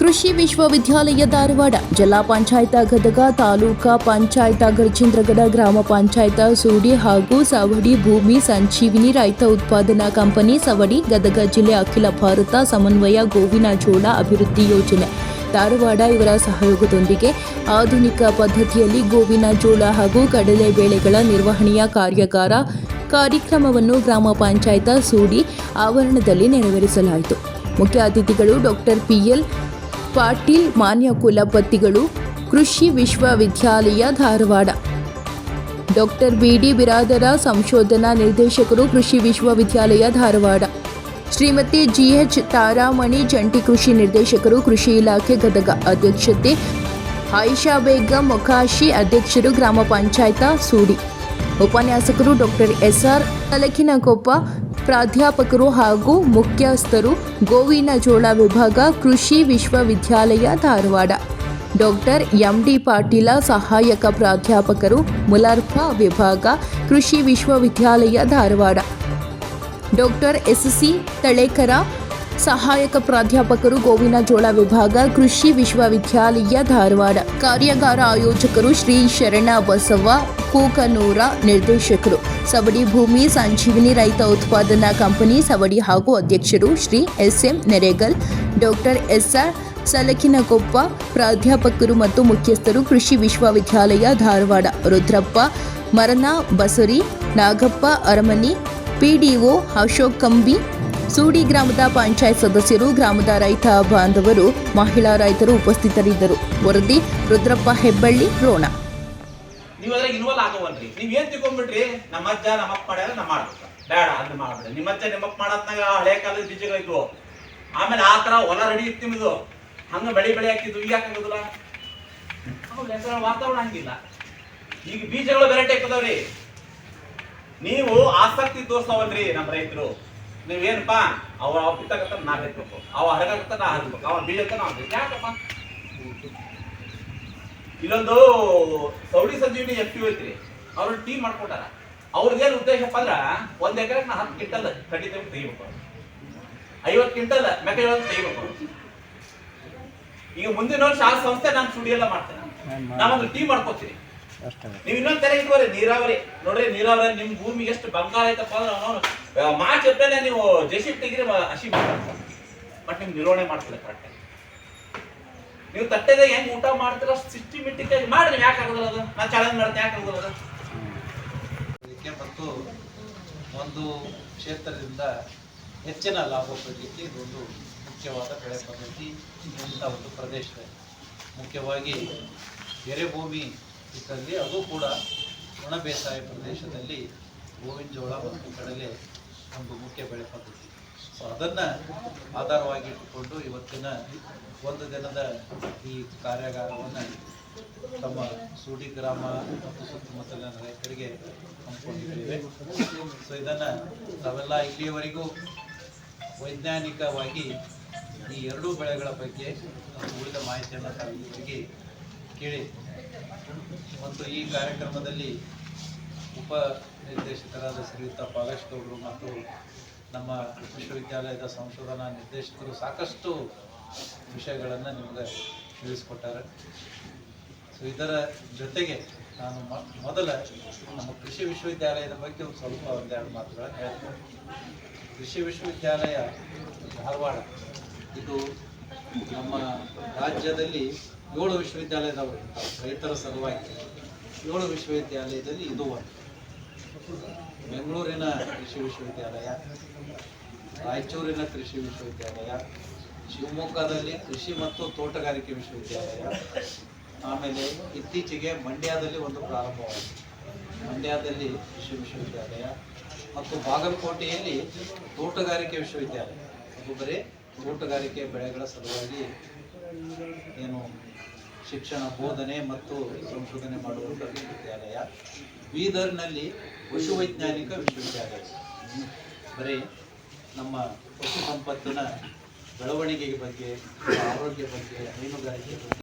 ಕೃಷಿ ವಿಶ್ವವಿದ್ಯಾಲಯ ಧಾರವಾಡ, ಜಿಲ್ಲಾ ಪಂಚಾಯತ ಗದಗ ತಾಲೂಕಾ ಪಂಚಾಯತ ಗಜೇಂದ್ರಗಡ ಗ್ರಾಮ ಪಂಚಾಯತ ಸೂಡಿ ಹಾಗೂ ಸವಡಿ ಭೂಮಿ ಸಂಜೀವಿನಿ ರೈತ ಉತ್ಪಾದನಾ ಕಂಪನಿ ಸವಡಿ, ಗದಗ ಜಿಲ್ಲೆ ಅಖಿಲ ಭಾರತ ಸಮನ್ವಯ ಗೋವಿನ ಜೋಳ ಅಭಿವೃದ್ಧಿ ಯೋಜನೆ. ಧಾರವಾಡ ಇವರ ಸಹಯೋಗದೊಂದಿಗೆ ಆಧುನಿಕ ಪದ್ಧತಿಯಲ್ಲಿ ಗೋವಿನ ಜೋಳ ಹಾಗೂ ಕಡಲೆ ಬೆಳೆಗಳ ನಿರ್ವಹಣೆಯ ಕಾರ್ಯಾಗಾರ ಕಾರ್ಯಕ್ರಮವನ್ನು ಗ್ರಾಮ ಪಂಚಾಯತ ಸೂಡಿ ಆವರಣದಲ್ಲಿ ನೆರವೇರಿಸಲಾಯಿತು. ಮುಖ್ಯ ಅತಿಥಿಗಳು ಡಾಕ್ಟರ್ ಪಿಎಲ್ ಪಾಟೀಲ್ ಮಾನ್ಯ ಕುಲಪತಿಗಳು, ಕೃಷಿ ವಿಶ್ವವಿದ್ಯಾಲಯ ಧಾರವಾಡ. ಡಾಕ್ಟರ್ ಬಿಡಿ ಬಿರಾದರ ಸಂಶೋಧನಾ ನಿರ್ದೇಶಕರು, ಕೃಷಿ ವಿಶ್ವವಿದ್ಯಾಲಯ ಧಾರವಾಡ. ಶ್ರೀಮತಿ ಜಿಎಚ್ ತಾರಾಮಣಿ, ಜಂಟಿ ಕೃಷಿ ನಿರ್ದೇಶಕರು, ಕೃಷಿ ಇಲಾಖೆ ಗದಗ ಅಧ್ಯಕ್ಷತೆ, ಆಯಿಷಾ ಬೇಗಂ ಮೊಕಾಶಿ ಅಧ್ಯಕ್ಷರು, ಗ್ರಾಮ ಪಂಚಾಯತ ಸೂಡಿ. ಉಪನ್ಯಾಸಕರು ಡಾಕ್ಟರ್ ಎಸ್ಆರ್ ತಲಕಿನಕೊಪ್ಪ ಪ್ರಾಧ್ಯಾಪಕರು ಹಾಗೂ ಮುಖ್ಯಸ್ಥರು ಗೋವಿನ ಜೋಳ ವಿಭಾಗ ಕೃಷಿ ವಿಶ್ವವಿದ್ಯಾಲಯ ಧಾರವಾಡ. ಡಾಕ್ಟರ್ ಎಂಡಿ ಪಾಟೀಲ ಸಹಾಯಕ ಪ್ರಾಧ್ಯಾಪಕರು ಮುಲಾರ್ಫ ವಿಭಾಗ ಕೃಷಿ ವಿಶ್ವವಿದ್ಯಾಲಯ Dharwad. Doctor S C Talekar ಸಹಾಯಕ ಪ್ರಾಧ್ಯಾಪಕರು ಗೋವಿನ ಜೋಳ ವಿಭಾಗ ಕೃಷಿ ವಿಶ್ವವಿದ್ಯಾಲಯ ಧಾರವಾಡ. ಕಾರ್ಯಾಗಾರ ಆಯೋಜಕರು ಶ್ರೀ ಶರಣ ಬಸವ ಕೂಕನೂರ ನಿರ್ದೇಶಕರು. ಸವಡಿ ಭೂಮಿ ಸಂಜೀವಿನಿ ರೈತ ಉತ್ಪಾದನಾ ಕಂಪನಿ ಸವಡಿ ಹಾಗೂ ಅಧ್ಯಕ್ಷರು Shri S M Neregal, doctor S R Salakinakoppa, ಪ್ರಾಧ್ಯಾಪಕರು ಮತ್ತು ಮುಖ್ಯಸ್ಥರು ಕೃಷಿ ವಿಶ್ವವಿದ್ಯಾಲಯ ಧಾರವಾಡ, ರುದ್ರಪ್ಪ ಮರಣ ಬಸರಿ, ನಾಗಪ್ಪ, ಅರಮನಿ, ಪಿಡಿಒ ಅಶೋಕ್ ಕಂಬಿ, ಸೂಡಿ ಗ್ರಾಮದ ಪಂಚಾಯತ್ ಸದಸ್ಯರು, ಗ್ರಾಮದ ರೈತ ಬಾಂಧವರು, ಮಹಿಳಾ ರೈತರು ಉಪಸ್ಥಿತರಿದ್ದರು. ವರದಿ ರುದ್ರಪ್ಪ ಹೆಬ್ಬಳ್ಳಿ, ರೋಣ. ನೀವ್ ಅದ್ರಾಗ ಇನ್ವಾಲ್ವ್ ಆಗೋವಲ್ರಿ. ನೀವ್ ಏನ್ ತಿಳ್ಕೊಂಡ್ಬಿಟ್ರಿ ನಮ್ಮ ಅಜ್ಜ, ನಮ್ಮ ಅಪ್ಪ ಮಾಡ್ಯಾರ ನಾ ಮಾಡ್ಬೇಕ. ಬೇಡ ಅದನ್ನ ಮಾಡ್ಬೇಡ ನಿಮ್ಮ ಅಜ್ಜ ನಿಮ್ಮಪ್ಪ ಮಾಡತ್ನಾಗ ಹಳೆ ಕಾಲದ ಬೀಜಗಳಿದ್ವು. ಆಮೇಲೆ ಆ ತರ ಹೊಲ ರೆಡಿ ಇತ್ತು ನಿಮ್ದು. ಹಂಗ ಬೆಳಿ ಬೆಳೆ ಹಾಕಿದ್ವು. ಈಗ ಯಾಕಾಗುದಿಲ್ಲ ಆಮೇಲೆ ವಾತಾವರಣ ಹಂಗಿಲ್ಲ. ಈಗ ಬೀಜಗಳು ವೆರೈಟಿ ಹಾಕದವ್ರಿ ನೀವು ಆಸಕ್ತಿ ತೋರ್ಸವಲ್ರಿ ನಮ್ಮ ರೈತರು. ನೀವೇನಪ್ಪ ಅವ ಬಿತ್ತಾಗತ್ತ ನಾ ಬಿತ್ಬೇಕು ಅವ ಹರಗಾಗತ್ತ ನಾ ಹರಬೇಕು ಅವ ಬೀಜ ನಾ. ಯಾಕಪ್ಪ? ಇಲ್ಲೊಂದು ಸೌಡಿ ಸಂಜೀವಿನಿ ಎಫ್ ಯು ಐತ್ರಿ. ಅವ್ರ ಟೀಮ್ ಮಾಡ್ಕೊಟ್ಟಾರ. ಅವ್ರದ್ದೇನು ಉದ್ದೇಶಪ್ಪ ಅಂದ್ರ ಒಂದ್ ಎಕರೆ ನಾ ಹತ್ತು ಕ್ವಿಂಟಲ್ ಖಂಡಿತ ತೆಗಿಬೇಕು. ಐವತ್ತು ಕ್ವಿಂಟಲ್ ಮೆಕ್ಕೆಜೋಳ ತೆಗಿಬೇಕು. ಈಗ ಮುಂದಿನ ವರ್ಷ ಆ ಸಂಸ್ಥೆ ನಾನು ಸುಡಿ ಎಲ್ಲ ಮಾಡ್ತೇನೆ. ನಾವೊಂದು ಟೀಮ್ ಮಾಡ್ಕೋತೀನಿ ನೀವು ಇನ್ನೊಂದ್ ತರ ಇಟ್ಕೋರಿ, ನೀರಾವರಿ. ನೋಡ್ರಿ, ನೀರಾವರಿ ನಿಮ್ ಭೂಮಿ ಎಷ್ಟು ಬಂಗಾರ ಐತಪ್ಪ ಅಂದ್ರೆ ಅವನು ಮಾರ್ಚ್ ಏಪ್ರಿಲ್ ನೀವು ಜೆಸಿಪ್ ತೆಗಿರಿ ಹಸಿ ಮಾಡ್ತಾರೆ ಬಟ್ ನಿಮ್ ನಿರ್ವಹಣೆ ಮಾಡ್ತಿಲ್ಲ ಕರೆಕ್ಟ್ ನೀವು ತಟ್ಟೆದಾಗ ಹೆಂಗ್ ಊಟ ಮಾಡ್ತೀರ ಸಿಸ್ಟಮೆಟಿಕ್ ಆಗಿ ಮಾಡಿ, ನೀವು ಯಾಕೆ ಆಗೋದಿಲ್ಲ ಅದು? ನಾನು ಚಾಲೆಂಜ್ ಮಾಡ್ತೀನಿ, ಯಾಕೆ ಆಗೋದಿಲ್ಲ ಅದು? ಇದಕ್ಕೆ ಮತ್ತು ಒಂದು ಕ್ಷೇತ್ರದಿಂದ ಹೆಚ್ಚಿನ ಲಾಭ ಪಡೆಯಲಿಕ್ಕೆ ಇದೊಂದು ಮುಖ್ಯವಾದ ಬೆಳೆ ಪದ್ಧತಿ ಇಂಥ ಒಂದು ಪ್ರದೇಶದಲ್ಲಿ ಮುಖ್ಯವಾಗಿ ಎರೆಭೂಮಿ ಇದ್ದಲ್ಲಿ ಅದು ಕೂಡ ಒಣ ಬೇಸಾಯ ಪ್ರದೇಶದಲ್ಲಿ ಗೋವಿನ ಜೋಳ ಮತ್ತು ಕಡಲೆ ಒಂದು ಮುಖ್ಯ ಬೆಳೆ ಪದ್ಧತಿ. ಸೊ ಅದನ್ನು ಆಧಾರವಾಗಿ ಇಟ್ಟುಕೊಂಡು ಇವತ್ತಿನ ಒಂದು ದಿನದ ಈ ಕಾರ್ಯಾಗಾರವನ್ನು ತಮ್ಮ ಸೂಡಿ ಗ್ರಾಮ ಮತ್ತು ಸುತ್ತಮುತ್ತಲಿನ ರೈತರಿಗೆ ಹಮ್ಮಿಕೊಂಡಿದ್ದೇವೆ. ಸೊ ಇದನ್ನು ನಾವೆಲ್ಲ ಇಲ್ಲಿಯವರೆಗೂ ವೈಜ್ಞಾನಿಕವಾಗಿ ಈ ಎರಡೂ ಬೆಳೆಗಳ ಬಗ್ಗೆ ಉಳಿದ ಮಾಹಿತಿಯನ್ನು ತಾವು ಕೇಳಿ. ಮತ್ತು ಈ ಕಾರ್ಯಕ್ರಮದಲ್ಲಿ ಉಪ ನಿರ್ದೇಶಕರಾದ ಶ್ರೀಯುತ ಪಾಲೇಶ್ ಗೌಡರು ಮತ್ತು ನಮ್ಮ ವಿಶ್ವವಿದ್ಯಾಲಯದ ಸಂಶೋಧನಾ ನಿರ್ದೇಶಕರು ಸಾಕಷ್ಟು ವಿಷಯಗಳನ್ನು ನಿಮಗೆ ತಿಳಿಸ್ಕೊಟ್ಟಾರೆ. ಸೊ ಇದರ ಜೊತೆಗೆ ನಾನು ಮೊದಲ ನಮ್ಮ ಕೃಷಿ ವಿಶ್ವವಿದ್ಯಾಲಯದ ಬಗ್ಗೆ ಒಂದು ಸ್ವಲ್ಪ ಒಂದೆರಡು ಮಾತುಗಳನ್ನು ಹೇಳ್ತೇನೆ. ಕೃಷಿ ವಿಶ್ವವಿದ್ಯಾಲಯ ಧಾರವಾಡ, ಇದು ನಮ್ಮ ರಾಜ್ಯದಲ್ಲಿ ಏಳು ವಿಶ್ವವಿದ್ಯಾಲಯದವರು. ರೈತರ ಸಲುವಾಗಿ ಏಳು ವಿಶ್ವವಿದ್ಯಾಲಯದಲ್ಲಿ ಇದು ಒಂದು. ಬೆಂಗಳೂರಿನ ಕೃಷಿ ವಿಶ್ವವಿದ್ಯಾಲಯ, ರಾಯಚೂರಿನ ಕೃಷಿ ವಿಶ್ವವಿದ್ಯಾಲಯ, ಶಿವಮೊಗ್ಗದಲ್ಲಿ ಕೃಷಿ ಮತ್ತು ತೋಟಗಾರಿಕೆ ವಿಶ್ವವಿದ್ಯಾಲಯ, ಆಮೇಲೆ ಇತ್ತೀಚೆಗೆ ಮಂಡ್ಯದಲ್ಲಿ ಒಂದು ಪ್ರಾರಂಭವಾಯಿತು ಮಂಡ್ಯದಲ್ಲಿ ಕೃಷಿ ವಿಶ್ವವಿದ್ಯಾಲಯ ಮತ್ತು ಬಾಗಲಕೋಟೆಯಲ್ಲಿ ತೋಟಗಾರಿಕೆ ವಿಶ್ವವಿದ್ಯಾಲಯ. ಅದು ಬರೀ ತೋಟಗಾರಿಕೆ ಬೆಳೆಗಳ ಸಲುವಾಗಿ ಏನು ಶಿಕ್ಷಣ ಬೋಧನೆ ಮತ್ತು ಸಂಶೋಧನೆ ಮಾಡುವಂಥ ವಿಶ್ವವಿದ್ಯಾಲಯ. ಬೀದರ್ನಲ್ಲಿ ಪಶುವೈಜ್ಞಾನಿಕ ವಿಶ್ವವಿದ್ಯಾಲಯ. ಬರೀ ನಮ್ಮ ಪಶು ಸಂಪತ್ತಿನ ಬೆಳವಣಿಗೆ ಬಗ್ಗೆ, ಆರೋಗ್ಯ ಬಗ್ಗೆ, ಹೈನುಗಾರಿಕೆ ಬಗ್ಗೆ